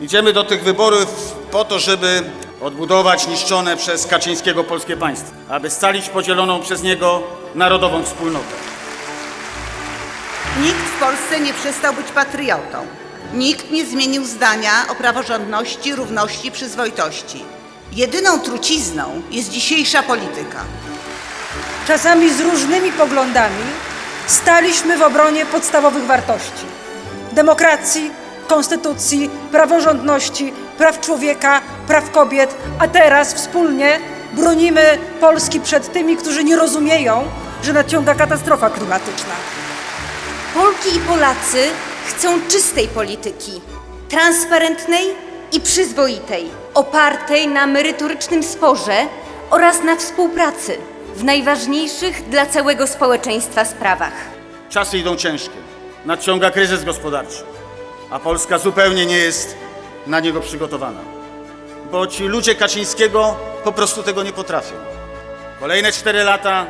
Idziemy do tych wyborów po to, żeby odbudować niszczone przez Kaczyńskiego polskie państwo, aby scalić podzieloną przez niego narodową wspólnotę. Nikt w Polsce nie przestał być patriotą. Nikt nie zmienił zdania o praworządności, równości, przyzwoitości. Jedyną trucizną jest dzisiejsza polityka. czasami z różnymi poglądami, staliśmy w obronie podstawowych wartości: demokracji, konstytucji, praworządności, praw człowieka, praw kobiet, a teraz wspólnie bronimy Polski przed tymi, którzy nie rozumieją, że nadciąga katastrofa klimatyczna. Polki i Polacy chcą czystej polityki, transparentnej i przyzwoitej, opartej na merytorycznym sporze oraz na współpracy w najważniejszych dla całego społeczeństwa sprawach. Czasy idą ciężkie. Nadciąga kryzys gospodarczy, a Polska zupełnie nie jest na niego przygotowana. Bo ci ludzie Kaczyńskiego po prostu tego nie potrafią. Kolejne cztery lata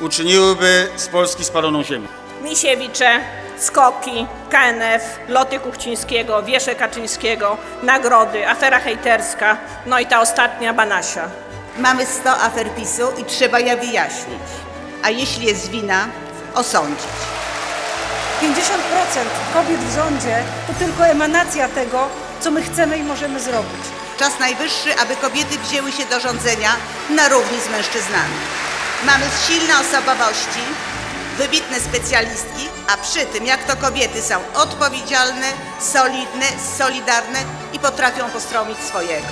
uczyniłyby z Polski spaloną ziemię. Misiewicze, skoki, KNF, loty Kuchcińskiego, wiesze Kaczyńskiego, nagrody, afera hejterska, no i ta ostatnia Banasia. Mamy 100 afer PiSu i trzeba je wyjaśnić. A jeśli jest wina, osądzić. 50% kobiet w rządzie to tylko emanacja tego, co my chcemy i możemy zrobić. Czas najwyższy, aby kobiety wzięły się do rządzenia na równi z mężczyznami. Mamy silne osobowości, wybitne specjalistki, a przy tym, jak to kobiety są odpowiedzialne, solidne, solidarne i potrafią postromić swojego.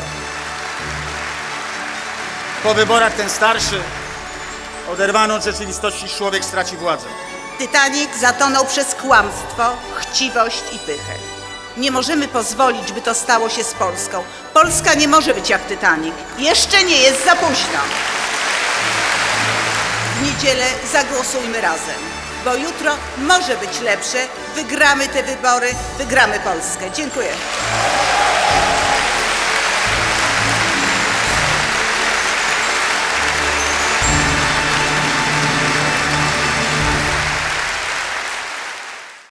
Po wyborach ten starszy, oderwany od rzeczywistości człowiek straci władzę. Titanic zatonął przez kłamstwo, chciwość i pychę. Nie możemy pozwolić, by to stało się z Polską. Polska nie może być jak Titanic. Jeszcze nie jest za późno. W niedzielę zagłosujmy razem, bo jutro może być lepsze. Wygramy te wybory, wygramy Polskę. Dziękuję.